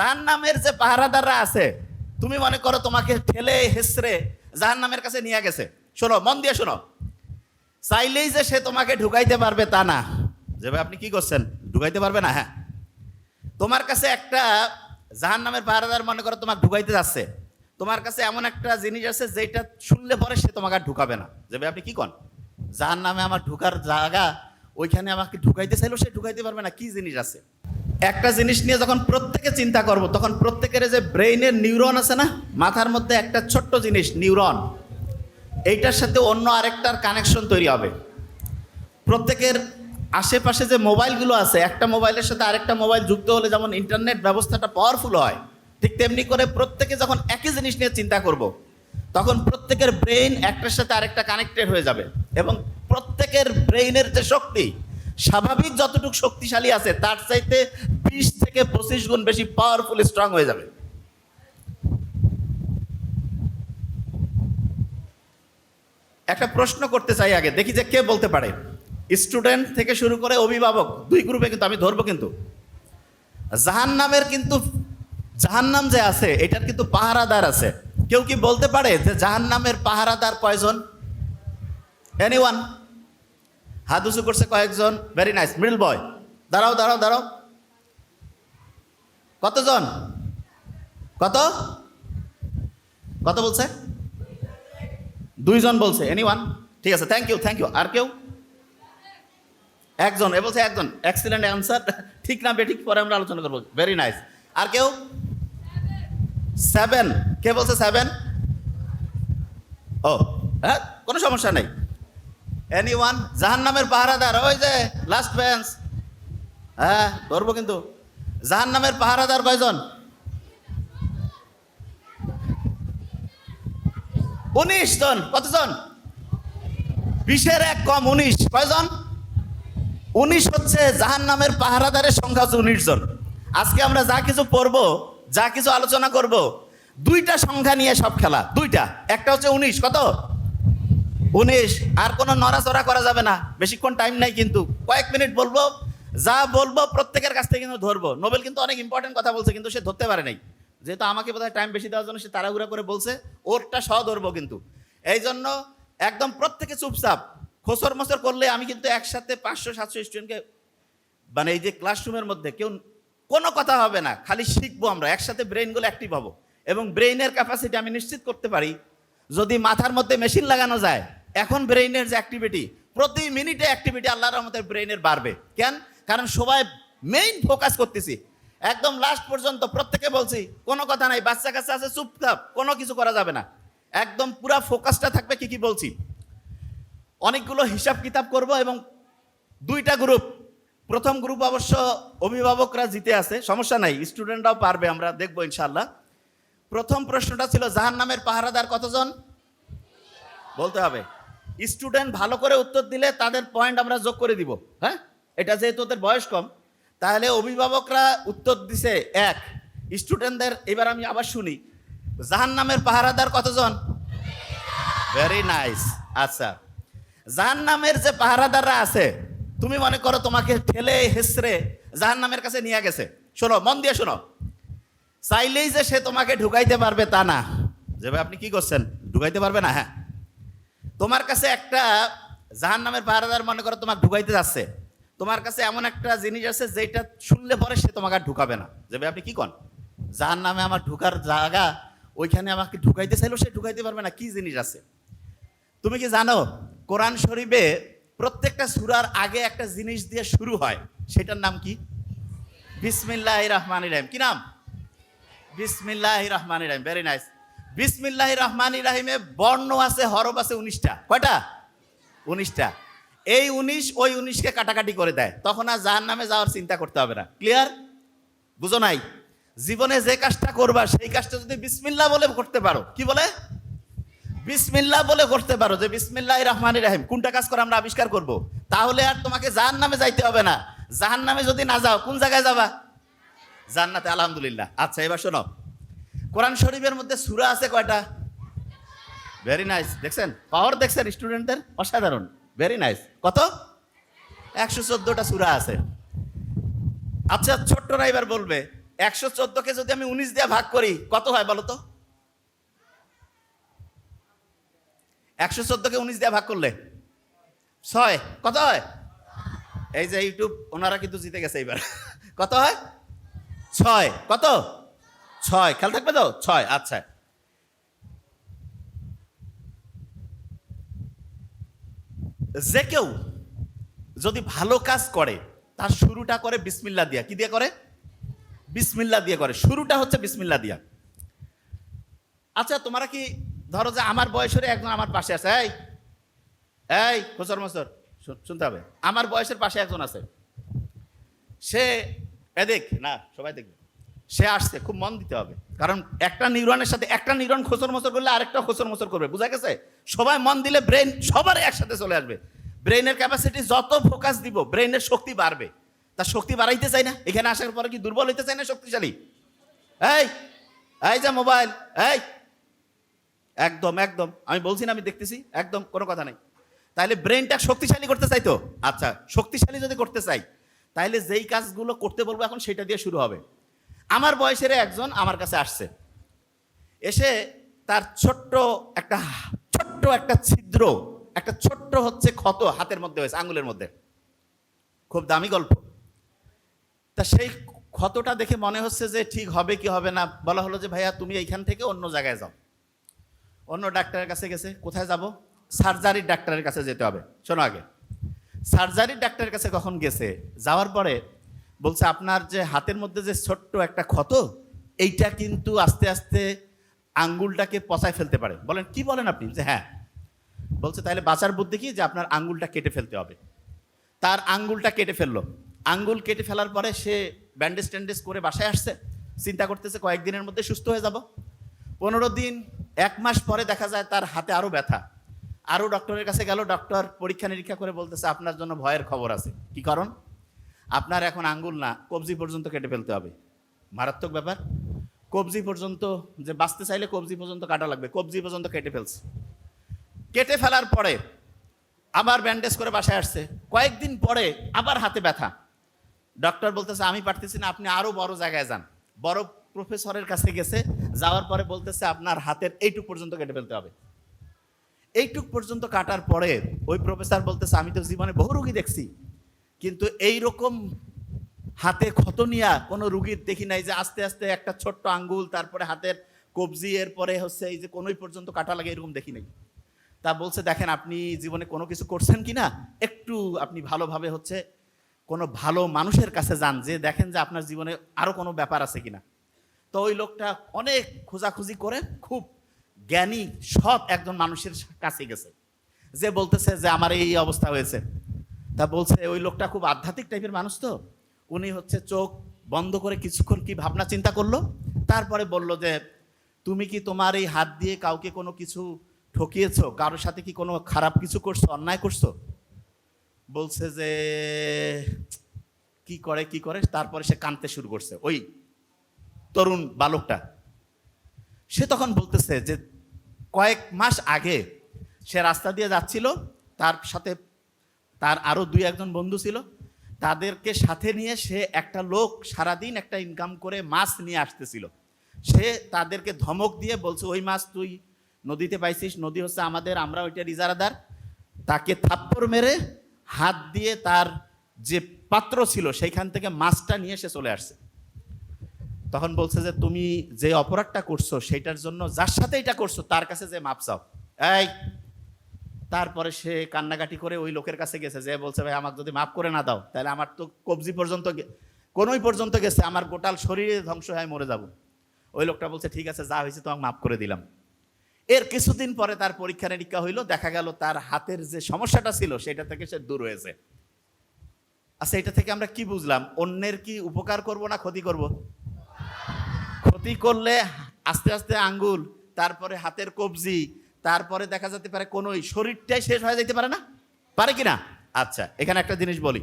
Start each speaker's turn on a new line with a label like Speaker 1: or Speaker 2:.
Speaker 1: জাহান নামের যে পাহারাদাররা আছে, তুমি মনে করো তোমাকে ঠেলে হেসরে জাহান নামের কাছে নিয়ে গেছে। শোনো, মন দিয়ে শোনো। চাইলেই যে সে তোমাকে ঢুকাইতে পারবে তা না। যে ভাই, আপনি কি করছেন? ঢুকাইতে পারবে না? হ্যাঁ। তোমার কাছে একটা জাহান নামের পাহারাদার মনে করো তোমাকে ঢুকাইতে যাচ্ছে। তোমার কাছে এমন একটা জিনিস আছে যেটা শুনলে পরে সে তোমাকে আর ঢুকাবে না। যে ভাই, আপনি কি কন? জাহান নামে আমার ঢুকার জায়গা, ওইখানে আমাকে ঢুকাইতে চাইলেও সে ঢুকাইতে পারবে না। কি জিনিস আছে? একটা জিনিস নিয়ে যখন প্রত্যেকে চিন্তা করব, তখন প্রত্যেকের যে ব্রেইনের নিউরন আছে না, মাথার মধ্যে একটা ছোট্ট জিনিস, নিউরন এইটার সাথে অন্য আরেকটার কানেকশন তৈরি হবে প্রত্যেকের আশেপাশে যে মোবাইলগুলো আছে, একটা মোবাইলের সাথে আরেকটা মোবাইল যুক্ত হলে যেমন ইন্টারনেট ব্যবস্থাটা পাওয়ারফুল হয়, ঠিক তেমনি করে প্রত্যেকে যখন একই জিনিস নিয়ে চিন্তা করব। তখন প্রত্যেকের ব্রেইন একটার সাথে আরেকটা কানেক্টেড হয়ে যাবে এবং প্রত্যেকের ব্রেইনের যে শক্তি স্বাভাবিক যতটুকু শক্তিশালী আছে, তার চাইতে বিশ থেকে পঁচিশ গুণ বেশি পাওয়ারফুল স্ট্রং হয়ে যাবে। একটা প্রশ্ন করতে চাই আগে, দেখি যে কে বলতে পারে। স্টুডেন্ট থেকে শুরু করে অভিভাবক, দুই গ্রুপে কিন্তু আমি ধরবো কিন্তু। জাহান নামের কিন্তু, জাহান্নাম যে আছে, এটার কিন্তু পাহারাদার আছে। কেউ কি বলতে পারে যে জাহান নামের পাহারাদার কয়জন? এনি ওয়ান হাত উঁচু করছে কয়েকজন ভেরি নাইস মিডল বয় দাঁড়াও দাঁড়াও দাঁড়াও। কতজন? কত? কত বলছে? দুইজন বলছে এনি ওয়ান ঠিক আছে থ্যাংক ইউ থ্যাংক ইউ আর কেউ? একজন, এ বলছে একজন এক্সিলেন্ট অ্যান্সার ঠিক না, বেঠিক, পরে আমরা আলোচনা করব ভেরি নাইস আর কেউ? সেভেন কে বলছে সেভেন ও হ্যাঁ কোনো সমস্যা নেই। এনি ওয়ান জাহান নামের পাহারাদার, ওই যে লাস্ট বেঞ্চ হ্যাঁ ধরবো কিন্তু। জাহান নামের পাহারাদার কয়জন? উনিশ জন। কতজন? বিশের এক কম উনিশ। কয়জন? উনিশ হচ্ছে জাহান নামের পাহারাদারের সংখ্যা হচ্ছে উনিশ জন। আজকে আমরা যা কিছু পড়ব, যা কিছু আলোচনা করব, দুইটা সংখ্যা নিয়ে সব খেলা, দুইটা। একটা হচ্ছে উনিশ, কত? উনিশ, আর কোনো নড়াচড়া করা যাবে না। বেশিক্ষণ টাইম নাই কিন্তু। কয়েক মিনিট বলব, যা বলব প্রত্যেকের কাছ থেকে কিন্তু ধরবো। নোবেল কিন্তু অনেক ইম্পর্টেন্ট কথা বলছে, কিন্তু সে ধরতে পারে নাই। যেহেতু আমাকে বোধহয় টাইম বেশি দেওয়ার জন্য সে তাড়াহুড়া করে বলছে, ওরটা সহ ধরবো কিন্তু। এই জন্য একদম প্রত্যেকে চুপচাপ, খোসর মসর করলে আমি কিন্তু একসাথে পাঁচশো, সাতশো স্টুডেন্টকে মানে এই যে ক্লাসরুমের মধ্যে কেউ কোনো কথা হবে না, খালি শিখব আমরা, একসাথে ব্রেইনগুলো অ্যাক্টিভ হব। এবং ব্রেইনের ক্যাপাসিটি আমি নিশ্চিত করতে পারি, যদি মাথার মধ্যে মেশিন লাগানো যায় এখন ব্রেইনের যে অ্যাক্টিভিটি প্রতি মিনিটে অ্যাক্টিভিটি আল্লাহর রহমতের ব্রেইনের বাড়বে। কেন? কারণ সবাই মেইন ফোকাস করতেছি। একদম লাস্ট পর্যন্ত প্রত্যেকে বলছি, কোনো কথা নাই, বাচ্চা কাচ্চা আছে, চুপচাপ, কোনো কিছু করা যাবে না। একদম পুরা ফোকাসটা থাকবে কি কি বলছি? অনেকগুলো হিসাব কিতাব করব এবং দুইটা গ্রুপ প্রথম গ্রুপ অবশ্য অভিভাবকরা জিতে আছে, সমস্যা নাই স্টুডেন্টরাও পারবে, আমরা দেখব ইনশাল্লাহ প্রথম প্রশ্নটা ছিল জাহান নামের পাহারাদার কতজন? বলতে হবে। স্টুডেন্ট ভালো করে উত্তর দিলে তাদের পয়েন্ট আমরা যোগ করে দিব হ্যাঁ? এটা যেহেতু ওদের বয়স কম, তাহলে অভিভাবকরা উত্তর দিছে এক, স্টুডেন্টদের, এবার আমি আবার শুনি জাহান নামের পাহারাদার কতজন? ভেরি নাইস আচ্ছা। জাহান নামের যে পাহারাদাররা আছে, তুমি মনে করো তোমাকে ঠেলে হেসরে জাহান নামের কাছে নিয়ে গেছে। শোনো, মন দিয়ে শোনো। চাইলেই যে সে তোমাকে ঢুকাইতে পারবে তা না। যে আপনি কি করছেন, ঢুকাইতে পারবে না? হ্যাঁ। তোমার কাছে একটা জাহান নামের পাহারাদার মনে করো তোমাকে ঢুকাইতে যাচ্ছে। তোমার কাছে এমন একটা জিনিস আছে যেটা শুনলে পরে সে তোমাকে আর ঢুকাবে না। যে ভাই, আপনি কি কন? জাহান নামে আমার ঢুকার জায়গা, ওইখানে আমাকে ঢুকাইতে চাইলেও সে ঢুকাইতে পারবে না। কি জিনিস আছে? তুমি কি জানো, কোরআন শরীফে প্রত্যেকটা সুরার আগে একটা জিনিস দিয়ে শুরু হয়। সেটার নাম কি? বিসমিল্লাহ রহমান রাহিম। কি নাম? বিসমিল্লাহ রহমান রাহিম। ভেরি নাইস বিসমিল্লাহ রহমান রাহিমে বর্ণ আছে, হরফ আছে উনিশটা। কয়টা? উনিশটা। এই উনিশ, ওই উনিশকে কাটাকাটি করে দেয়। তখন আর জাহান নামে যাওয়ার চিন্তা করতে হবে না। ক্লিয়ার বুঝো নাই? জীবনে যে কাজটা করবা, সেই কাজটা যদি বিসমিল্লাহ বলে করতে পারো, কি বলে? বিসমিল্লাহ বলে করতে পারো যে বিসমিল্লাহ রহমান রাহিম। কোনটা কাজ করে আমরা আবিষ্কার করব। তাহলে আর তোমাকে জাহান নামে যাইতে হবে না। জাহান নামে যদি না যাও, কোন জায়গায় যাবা? জান্নাতে, আলহামদুলিল্লাহ। আচ্ছা এবার শোনো। কোরআন শরীফের মধ্যে সুরা আছে কয়টা? ভেরি নাইস দেখছেন? পাওয়ার দেখছেন স্টুডেন্টদের অসাধারণ। ভেরি নাইস কত? একশো চোদ্দটা সুরা আছে। আচ্ছা ছোট্টরা এবার বলবে, একশো চোদ্দকে যদি আমি উনিশ দিয়ে ভাগ করি, কত হয় বলো তো? একশো চোদ্দকে উনিশ দিয়ে ভাগ করলে, ছয়। কত হয়? এই যে ইউটিউব ওনারা কিন্তু জিতে গেছে এইবার। কত হয়? ছয়। কত? ছয়। খেয়াল থাকবে তো? ছয় আচ্ছা। যে কেউ যদি ভালো কাজ করে, তার শুরুটা করে বিসমিল্লা দিয়া। কি দিয়ে করে? বিসমিল্লা দিয়ে করে। শুরুটা হচ্ছে বিসমিল্লা দিয়া। আচ্ছা তোমরা কি ধরো যে আমার বয়সের একজন আমার পাশে আছে? এই এই, খোসর মসর শুনতে হবে। আমার বয়সের পাশে একজন আছে। সে, এদিক, না, সবাই দেখবে। সে আসছে, খুব মন দিতে হবে। কারণ একটা নিউরনের সাথে একটা নিউরন খোসর মসর করলে আরেকটা খোসর মসর করবে, বুঝা গেছে? সবাই মন দিলে ব্রেন সবার একসাথে চলে আসবে। ব্রেনের ক্যাপাসিটি যত ফোকাস দিব ব্রেনের শক্তি বাড়বে। তার শক্তি বাড়াইতে চাই না? এখানে আসার পরে কি দুর্বল হইতে চাই না শক্তিশালী? এই এই যে মোবাইল এই। একদম একদম। আমি বলছি না, আমি দেখতেছি। একদম, কোনো কথা নেই। তাহলে ব্রেনটা শক্তিশালী করতে চাই তো? আচ্ছা শক্তিশালী যদি করতে চাই তাহলে যেই কাজগুলো করতে বলব এখন, সেটা দিয়ে শুরু হবে। আমার বয়সের একজন আমার কাছে আসছে। এসে তার ছোট্ট একটা ছোট্ট একটা ছিদ্র, একটা ছোট্ট হচ্ছে ক্ষত হাতের মধ্যে হয়েছে আঙ্গুলের মধ্যে। খুব দামি গল্প। তা সেই ক্ষতটা দেখে মনে হচ্ছে যে ঠিক হবে কি হবে না, বলা হলো যে, ভাইয়া, তুমি এইখান থেকে অন্য জায়গায় যাও। অন্য ডাক্তারের কাছে গেছে, কোথায় যাব? সার্জারির ডাক্তারের কাছে যেতে হবে। শোনো আগে। সার্জারির ডাক্তারের কাছে কখন গেছে? যাওয়ার পরে বলছে, আপনার যে হাতের মধ্যে যে ছোট্ট একটা ক্ষত, এইটা কিন্তু আস্তে আস্তে আঙ্গুলটাকে পচায় ফেলতে পারে। বলেন, কি বলেন আপনি? যে হ্যাঁ। বলছে, তাহলে বাঁচার বুদ্ধি কি? যে আপনার আঙ্গুলটা কেটে ফেলতে হবে। তার আঙ্গুলটা কেটে ফেলল। আঙ্গুল কেটে ফেলার পরে সে ব্যান্ডেজ ট্যান্ডেজ করে বাসায় আসছে। চিন্তা করতেছে, কয়েকদিনের মধ্যে সুস্থ হয়ে যাব। পনেরো দিন, এক মাস পরে দেখা যায় তার হাতে আরও ব্যথা। আরও ডক্টরের কাছে গেল। ডক্টর পরীক্ষা নিরীক্ষা করে বলতেছে, আপনার জন্য ভয়ের খবর আছে। কি কারণ? আপনার এখন আঙ্গুল না, কবজি পর্যন্ত কেটে ফেলতে হবে। মারাত্মক ব্যাপার। কবজি পর্যন্ত, যে বাঁচতে চাইলে কবজি পর্যন্ত কাটা লাগবে, কবজি পর্যন্ত কেটে ফেলছে। কেটে ফেলার পরে আবার ব্যান্ডেজ করে বাসায় আসছে। কয়েকদিন পরে আবার হাতে ব্যথা। ডক্টর বলতেছে, আমি পারতেছি না, আপনি আরও বড় জায়গায় যান। বড় প্রফেসরের কাছে গেছে, যাওয়ার পরে বলতেছে, আপনার হাতের এইটুক পর্যন্ত কেটে ফেলতে হবে। এইটুক পর্যন্ত কাটার পরে ওই প্রফেসর বলতেছে, আমি তো জীবনে বহু রুগী দেখছি। কিন্তু এই রকম হাতে ক্ষত নিয়া কোনো রুগীর দেখি নাই যে আস্তে আস্তে একটা ছোট্ট আঙ্গুল, তারপরে হাতের কবজি, এরপরে হচ্ছে এই যে কোনোই পর্যন্ত কাটা লাগে এরকম দেখি নাই। তা বলছে, দেখেন, আপনি জীবনে কোনো কিছু করছেন কি না? একটু আপনি ভালোভাবে হচ্ছে কোনো ভালো মানুষের কাছে যান, যে দেখেন যে আপনার জীবনে আরও কোনো ব্যাপার আছে কিনা তো ওই লোকটা অনেক খোঁজাখুঁজি করে, খুব জ্ঞানী, সৎ একজন মানুষের কাছে গেছে। যে বলতেছে যে, আমার এই অবস্থা হয়েছে। তা বলছে, ওই লোকটা খুব আধ্যাত্মিক টাইপের মানুষ তো। উনি হচ্ছে চোখ বন্ধ করে কিছুক্ষণ কি ভাবনা চিন্তা করল? তারপরে বলল যে, তুমি কি তোমার এই হাত দিয়ে কাউকে কোনো কিছু ঠকিয়েছো? কারোর সাথে কি কোনো খারাপ কিছু করছ? অন্যায় করছ? বলছে যে, কি করে কি করে? তারপরে সে কানতে শুরু করছে। ওই তরুণ বালকটা। সে তখন বলতেছে যে, কয়েক মাস আগে সে রাস্তা দিয়ে যাচ্ছিল, তার সাথে তার আরও দুই একজন বন্ধু ছিল। তাদেরকে সাথে নিয়ে সে একটা লোক সারাদিন একটা ইনকাম করে মাছ নিয়ে আসতেছিল। সে তাদেরকে ধমক দিয়ে বলছে, ওই মাছ তুই নদীতে পাইছিস, নদী হচ্ছে আমাদের, আমরা ওইটার ইজারাদার তাকে থাপ্পড় মেরে হাত দিয়ে তার যে পাত্র ছিল, সেইখান থেকে মাছটা নিয়ে সে চলে আসছে। তখন বলছে যে, তুমি যে অপরাধটা করছ সেটার জন্য যার সাথে এটা করছ, তার কাছে যে মাপ চাও। এই তারপরে সে কান্নাকাটি করে ওই লোকের কাছে গেছে, যে বলছে, ভাই, আমাকে যদি মাফ করে না দাও, তাহলে আমার তো কবজি পর্যন্ত কোনোই পর্যন্ত গেছে, আমার গোটাল শরীরে ধ্বংস হয়ে মরে যাব। ওই লোকটা বলছে, ঠিক আছে, যা হয়েছে তোমাকে মাফ করে দিলাম। এর কিছুদিন পরে তার পরীক্ষা নিরীক্ষা হইল, দেখা গেল তার হাতের যে সমস্যাটা ছিল, সেটা থেকে সে দূর হয়েছে। আচ্ছা এটা থেকে আমরা কি বুঝলাম? অন্যের কি উপকার করব না ক্ষতি করব? ক্ষতি করলে আস্তে আস্তে আঙ্গুল, তারপরে হাতের কবজি তারপরে দেখা যেতে পারে কোনো শরীরটাই শেষ হয়ে যেতে পারে না? পারে কি না আচ্ছা এখানে একটা জিনিস বলি।